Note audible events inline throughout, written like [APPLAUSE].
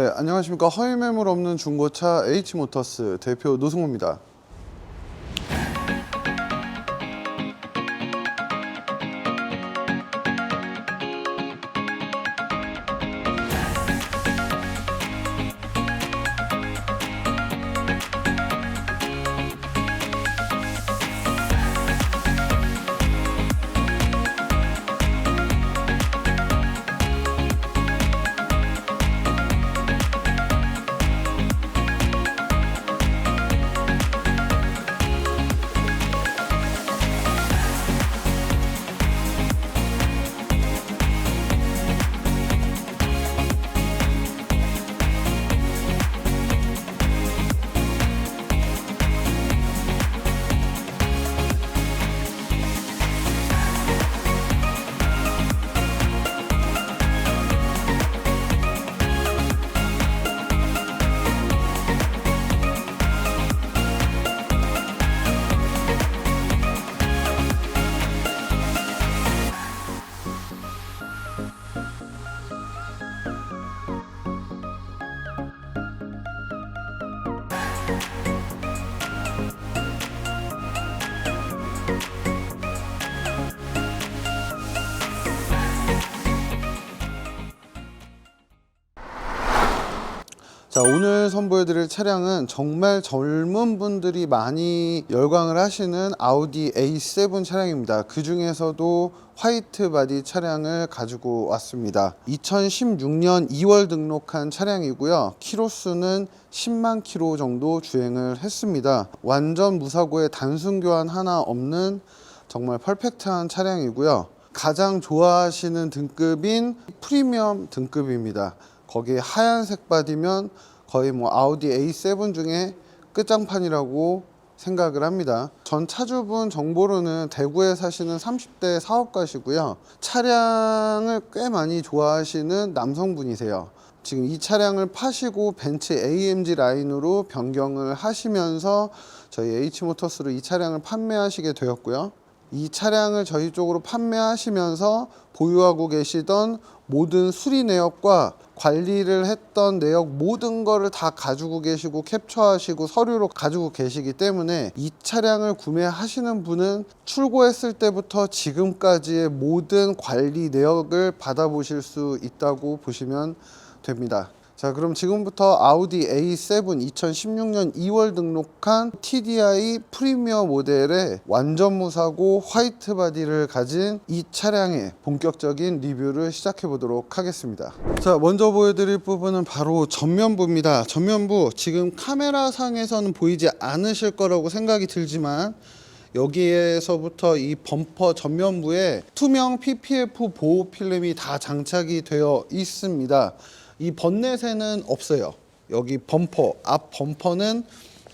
네, 안녕하십니까. 허위 매물 없는 중고차 H모터스 대표 노승호입니다. 오늘 선보여드릴 차량은 정말 젊은 분들이 많이 열광을 하시는 아우디 A7 차량입니다. 그 중에서도 화이트 바디 차량을 가지고 왔습니다. 2016년 2월 등록한 차량이고요. 키로수는 10만 킬로 정도 주행을 했습니다. 완전 무사고에 단순 교환 하나 없는 정말 퍼펙트한 차량이고요. 가장 좋아하시는 등급인 프리미엄 등급입니다. 거기에 하얀색 바디면 거의 뭐 아우디 A7 중에 끝장판이라고 생각을 합니다. 전 차주분 정보로는 대구에 사시는 30대 사업가시고요. 차량을 꽤 많이 좋아하시는 남성분이세요. 지금 이 차량을 파시고 벤츠 AMG 라인으로 변경을 하시면서 저희 H모터스로 이 차량을 판매하시게 되었고요. 이 차량을 저희 쪽으로 판매하시면서 보유하고 계시던 모든 수리 내역과 관리를 했던 내역 모든 거를 다 가지고 계시고 캡처하시고 서류로 가지고 계시기 때문에 이 차량을 구매하시는 분은 출고했을 때부터 지금까지의 모든 관리 내역을 받아보실 수 있다고 보시면 됩니다. 자 그럼 지금부터 아우디 A7 2016년 2월 등록한 TDI 프리미어 모델의 완전 무사고 화이트 바디를 가진 이 차량의 본격적인 리뷰를 시작해 보도록 하겠습니다 자 먼저 보여드릴 부분은 바로 전면부입니다 전면부 지금 카메라 상에서는 보이지 않으실 거라고 생각이 들지만 여기에서부터 이 범퍼 전면부에 투명 PPF 보호 필름이 다 장착이 되어 있습니다. 이 번넷에는 없어요. 여기 범퍼, 앞 범퍼는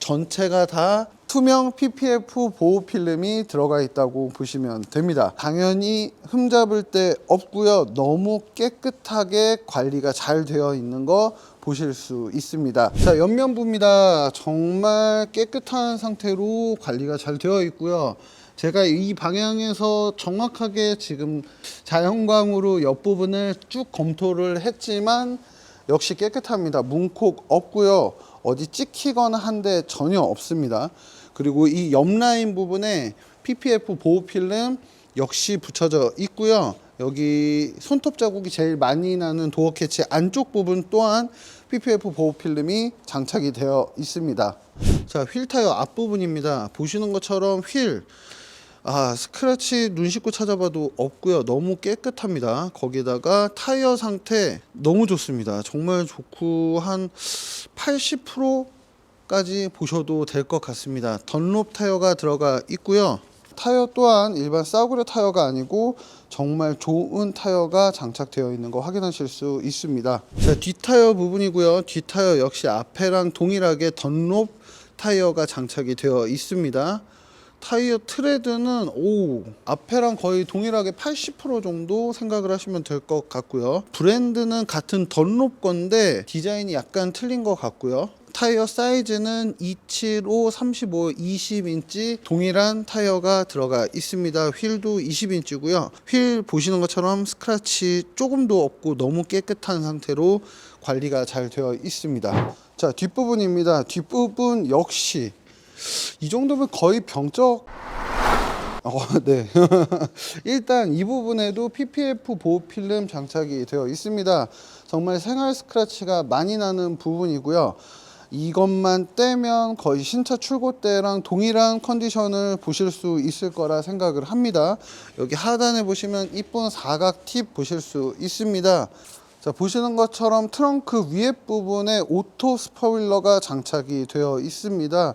전체가 다 투명 PPF 보호 필름이 들어가 있다고 보시면 됩니다. 당연히 흠잡을 데 없고요. 너무 깨끗하게 관리가 잘 되어 있는 거 보실 수 있습니다. 자, 옆면부입니다. 정말 깨끗한 상태로 관리가 잘 되어 있고요. 제가 이 방향에서 정확하게 지금 자연광으로 옆부분을 쭉 검토를 했지만 역시 깨끗합니다. 문콕 없고요. 어디 찍히거나 한 데 전혀 없습니다. 그리고 이 옆 라인 부분에 PPF 보호 필름 역시 붙여져 있고요. 여기 손톱 자국이 제일 많이 나는 도어 캐치 안쪽 부분 또한 PPF 보호 필름이 장착이 되어 있습니다. 자, 휠 타이어 앞부분입니다. 보시는 것처럼 휠 아, 스크래치 눈 씻고 찾아봐도 없고요. 너무 깨끗합니다. 거기다가 타이어 상태 너무 좋습니다. 정말 좋고 한 80%까지 보셔도 될 것 같습니다. 던롭 타이어가 들어가 있고요. 타이어 또한 일반 싸구려 타이어가 아니고 정말 좋은 타이어가 장착되어 있는 거 확인하실 수 있습니다. 자, 뒷타이어 부분이고요. 뒷타이어 역시 앞에랑 동일하게 던롭 타이어가 장착이 되어 있습니다. 타이어 트레드는 오 앞에랑 거의 동일하게 80% 정도 생각을 하시면 될 것 같고요. 브랜드는 같은 던롭 건데 디자인이 약간 틀린 것 같고요. 타이어 사이즈는 275, 35, 20인치 동일한 타이어가 들어가 있습니다. 휠도 20인치고요. 휠 보시는 것처럼 스크래치 조금도 없고 너무 깨끗한 상태로 관리가 잘 되어 있습니다. 자, 뒷부분입니다. 뒷부분 역시 이 정도면 거의 병적 어, 네. [LAUGHS] 일단 이 부분에도 PPF 보호 필름 장착이 되어 있습니다. 정말 생활 스크래치가 많이 나는 부분이고요. 이것만 떼면 거의 신차 출고 때랑 동일한 컨디션을 보실 수 있을 거라 생각을 합니다. 여기 하단에 보시면 이쁜 사각 팁 보실 수 있습니다. 자, 보시는 것처럼 트렁크 위에 부분에 오토 스포일러가 장착이 되어 있습니다.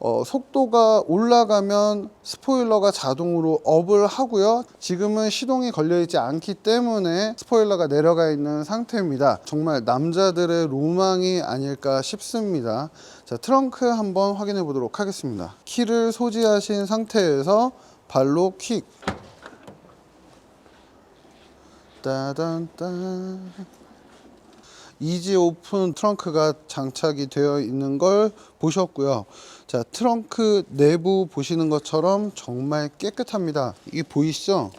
어, 속도가 올라가면 스포일러가 자동으로 업을 하고요. 지금은 시동이 걸려 있지 않기 때문에 스포일러가 내려가 있는 상태입니다. 정말 남자들의 로망이 아닐까 싶습니다. 자, 트렁크 한번 확인해 보도록 하겠습니다. 키를 소지하신 상태에서 발로 킥. 따단딴. 이지 오픈 트렁크가 장착이 되어 있는 걸 보셨고요. 자, 트렁크 내부 보시는 것처럼 정말 깨끗합니다. 이게 보이시죠?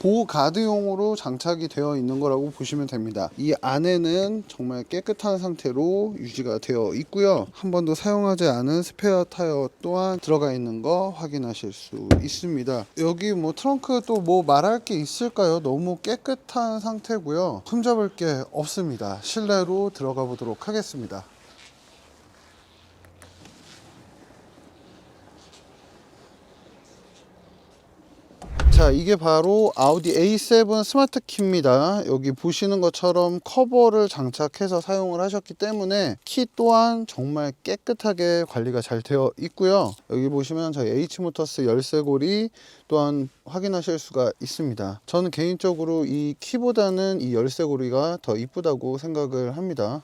보호 가드용으로 장착이 되어 있는 거라고 보시면 됩니다. 이 안에는 정말 깨끗한 상태로 유지가 되어 있고요. 한 번도 사용하지 않은 스페어 타이어 또한 들어가 있는 거 확인하실 수 있습니다. 여기 뭐 트렁크 또 뭐 말할 게 있을까요? 너무 깨끗한 상태고요. 흠잡을 게 없습니다. 실내로 들어가 보도록 하겠습니다. 자 이게 바로 아우디 A7 스마트 키입니다. 여기 보시는 것처럼 커버를 장착해서 사용을 하셨기 때문에 키 또한 정말 깨끗하게 관리가 잘 되어 있고요. 여기 보시면 저희 H모터스 열쇠고리 또한 확인하실 수가 있습니다. 저는 개인적으로 이 키보다는 이 열쇠고리가 더 이쁘다고 생각을 합니다.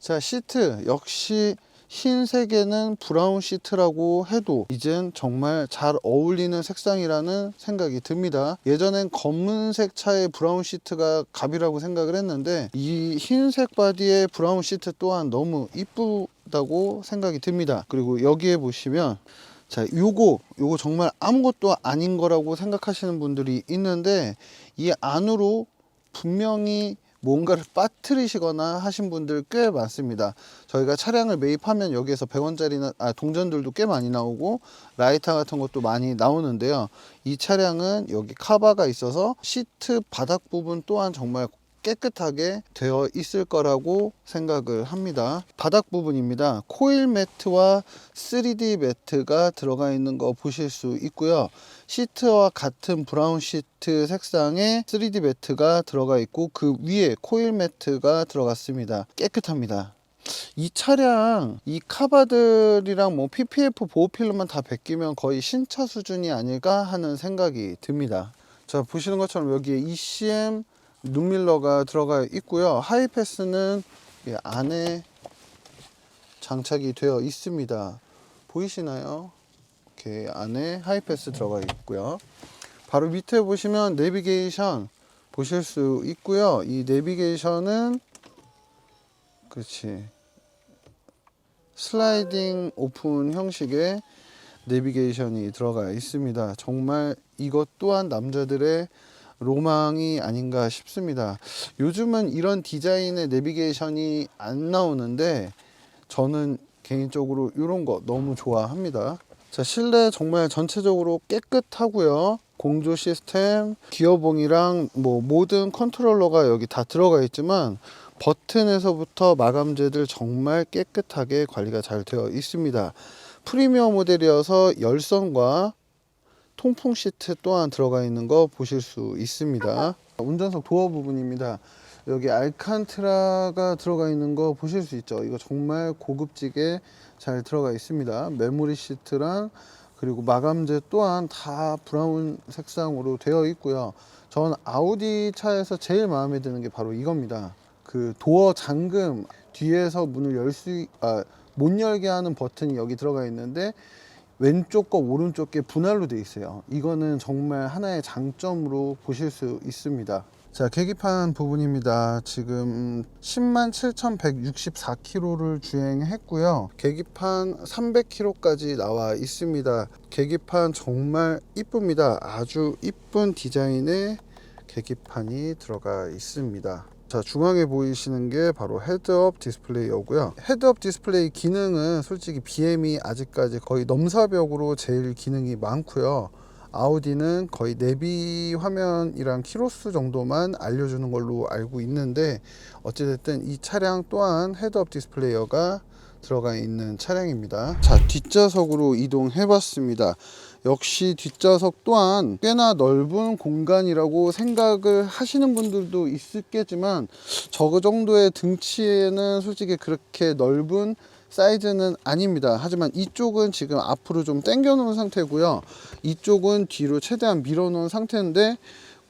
자 시트 역시 흰색에는 브라운 시트라고 해도 이젠 정말 잘 어울리는 색상이라는 생각이 듭니다. 예전엔 검은색 차에 브라운 시트가 갑이라고 생각을 했는데 이 흰색 바디에 브라운 시트 또한 너무 이쁘다고 생각이 듭니다. 그리고 여기에 보시면 자, 요거, 요거 정말 아무것도 아닌 거라고 생각하시는 분들이 있는데 이 안으로 분명히 뭔가를 빠뜨리시거나 하신 분들 꽤 많습니다. 저희가 차량을 매입하면 여기에서 100원짜리나 아, 동전들도 꽤 많이 나오고 라이터 같은 것도 많이 나오는데요. 이 차량은 여기 카바가 있어서 시트 바닥 부분 또한 정말 깨끗하게 되어 있을 거라고 생각을 합니다. 바닥 부분입니다. 코일 매트와 3D 매트가 들어가 있는 거 보실 수 있고요. 시트와 같은 브라운 시트 색상의 3D 매트가 들어가 있고 그 위에 코일 매트가 들어갔습니다. 깨끗합니다. 이 차량 이 카바들이랑 뭐 PPF 보호 필름만 다 벗기면 거의 신차 수준이 아닐까 하는 생각이 듭니다. 자 보시는 것처럼 여기에 ECM 룸밀러가 들어가 있고요. 하이패스는 이 안에 장착이 되어 있습니다. 보이시나요? 이렇게 안에 하이패스 들어가 있고요. 바로 밑에 보시면 내비게이션 보실 수 있고요. 이 내비게이션은 그렇지 슬라이딩 오픈 형식의 내비게이션이 들어가 있습니다. 정말 이것 또한 남자들의 로망이 아닌가 싶습니다. 요즘은 이런 디자인의 내비게이션이 안 나오는데 저는 개인적으로 이런 거 너무 좋아합니다. 자, 실내 정말 전체적으로 깨끗하고요. 공조 시스템, 기어봉이랑 뭐 모든 컨트롤러가 여기 다 들어가 있지만 버튼에서부터 마감재들 정말 깨끗하게 관리가 잘 되어 있습니다. 프리미엄 모델이어서 열선과 통풍 시트 또한 들어가 있는 거 보실 수 있습니다. 운전석 도어 부분입니다. 여기 알칸트라가 들어가 있는 거 보실 수 있죠. 이거 정말 고급지게 잘 들어가 있습니다. 메모리 시트랑 그리고 마감재 또한 다 브라운 색상으로 되어 있고요. 전 아우디 차에서 제일 마음에 드는 게 바로 이겁니다. 그 도어 잠금 뒤에서 문을 열 수, 아, 못 열게 하는 버튼이 여기 들어가 있는데 왼쪽과 오른쪽에 분할로 되어 있어요. 이거는 정말 하나의 장점으로 보실 수 있습니다. 자, 계기판 부분입니다. 지금 10만 7,164km를 주행했고요. 계기판 300km까지 나와 있습니다. 계기판 정말 이쁩니다. 아주 이쁜 디자인의 계기판이 들어가 있습니다. 자 중앙에 보이시는 게 바로 헤드업 디스플레이어고요. 헤드업 디스플레이 기능은 솔직히 BM이 아직까지 거의 넘사벽으로 제일 기능이 많고요. 아우디는 거의 내비 화면이랑 키로수 정도만 알려주는 걸로 알고 있는데 어찌됐든 이 차량 또한 헤드업 디스플레이어가 들어가 있는 차량입니다. 자 뒷좌석으로 이동해 봤습니다. 역시 뒷좌석 또한 꽤나 넓은 공간이라고 생각을 하시는 분들도 있겠지만 저 정도의 등치에는 솔직히 그렇게 넓은 사이즈는 아닙니다. 하지만 이쪽은 지금 앞으로 좀 당겨 놓은 상태고요. 이쪽은 뒤로 최대한 밀어 놓은 상태인데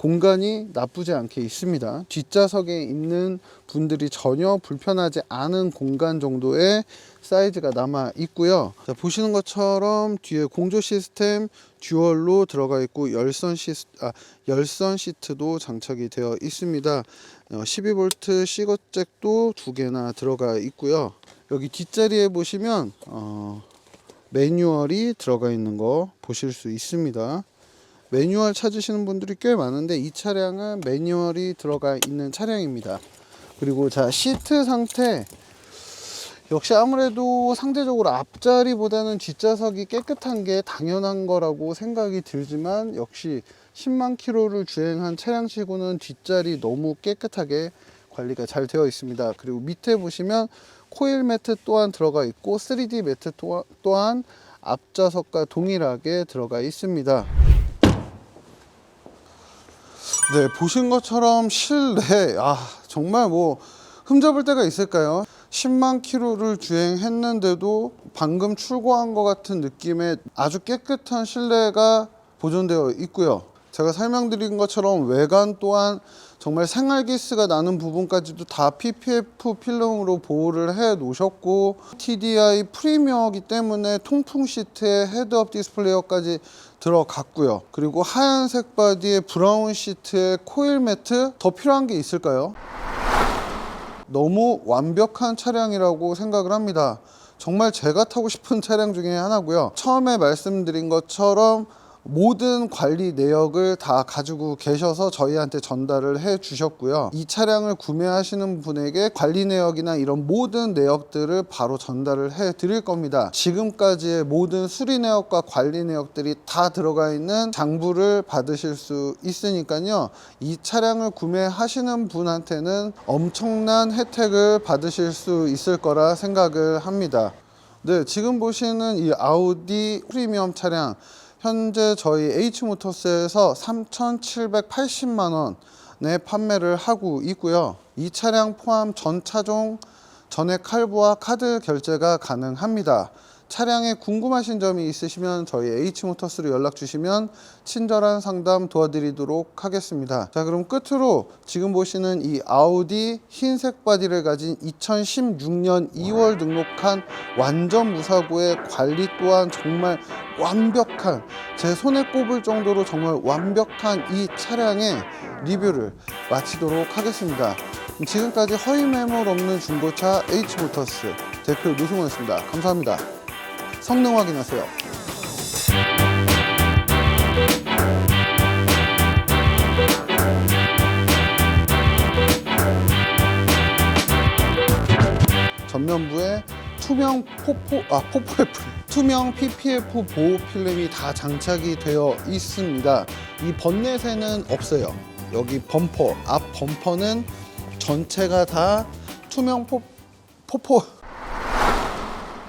공간이 나쁘지 않게 있습니다. 뒷좌석에 있는 분들이 전혀 불편하지 않은 공간 정도의 사이즈가 남아 있고요. 자, 보시는 것처럼 뒤에 공조 시스템 듀얼로 들어가 있고 열선 시스 아, 열선 시트도 장착이 되어 있습니다. 어, 12V 시거잭도 두 개나 들어가 있고요. 여기 뒷자리에 보시면 어, 매뉴얼이 들어가 있는 거 보실 수 있습니다. 매뉴얼 찾으시는 분들이 꽤 많은데 이 차량은 매뉴얼이 들어가 있는 차량입니다. 그리고 자 시트 상태 역시 아무래도 상대적으로 앞자리보다는 뒷좌석이 깨끗한 게 당연한 거라고 생각이 들지만 역시 10만 킬로를 주행한 차량치고는 뒷자리 너무 깨끗하게 관리가 잘 되어 있습니다. 그리고 밑에 보시면 코일 매트 또한 들어가 있고 3D 매트 또한 앞좌석과 동일하게 들어가 있습니다. 네, 보신 것처럼 실내 아 정말 뭐 흠잡을 때가 있을까요? 10만 킬로를 주행했는데도 방금 출고한 것 같은 느낌의 아주 깨끗한 실내가 보존되어 있고요. 제가 설명드린 것처럼 외관 또한 정말 생활기스가 나는 부분까지도 다 PPF 필름으로 보호를 해 놓으셨고 TDI 프리미어이기 때문에 통풍 시트에 헤드업 디스플레이어까지 들어갔고요. 그리고 하얀색 바디에 브라운 시트에 코일 매트 더 필요한 게 있을까요? 너무 완벽한 차량이라고 생각을 합니다. 정말 제가 타고 싶은 차량 중에 하나고요. 처음에 말씀드린 것처럼 모든 관리 내역을 다 가지고 계셔서 저희한테 전달을 해 주셨고요. 이 차량을 구매하시는 분에게 관리 내역이나 이런 모든 내역들을 바로 전달을 해 드릴 겁니다. 지금까지의 모든 수리 내역과 관리 내역들이 다 들어가 있는 장부를 받으실 수 있으니까요. 이 차량을 구매하시는 분한테는 엄청난 혜택을 받으실 수 있을 거라 생각을 합니다. 네, 지금 보시는 이 아우디 프리미엄 차량 현재 저희 H모터스에서 3,780만 원에 판매를 하고 있고요. 이 차량 포함 전 차종 전액 할부와 카드 결제가 가능합니다. 차량에 궁금하신 점이 있으시면 저희 H모터스로 연락 주시면 친절한 상담 도와드리도록 하겠습니다. 자, 그럼 끝으로 지금 보시는 이 아우디 흰색 바디를 가진 2016년 2월 등록한 완전 무사고의 관리 또한 정말 완벽한 제 손에 꼽을 정도로 정말 완벽한 이 차량의 리뷰를 마치도록 하겠습니다. 지금까지 허위 매물 없는 중고차 H모터스 대표 노승원이었습니다. 감사합니다. 성능 확인하세요. 전면부에 투명 포포 아 포포F [LAUGHS] 투명 PPF 보호 필름이 다 장착이 되어 있습니다. 이 번넷에는 없어요. 여기 범퍼 앞 범퍼는 전체가 다 투명 포 포포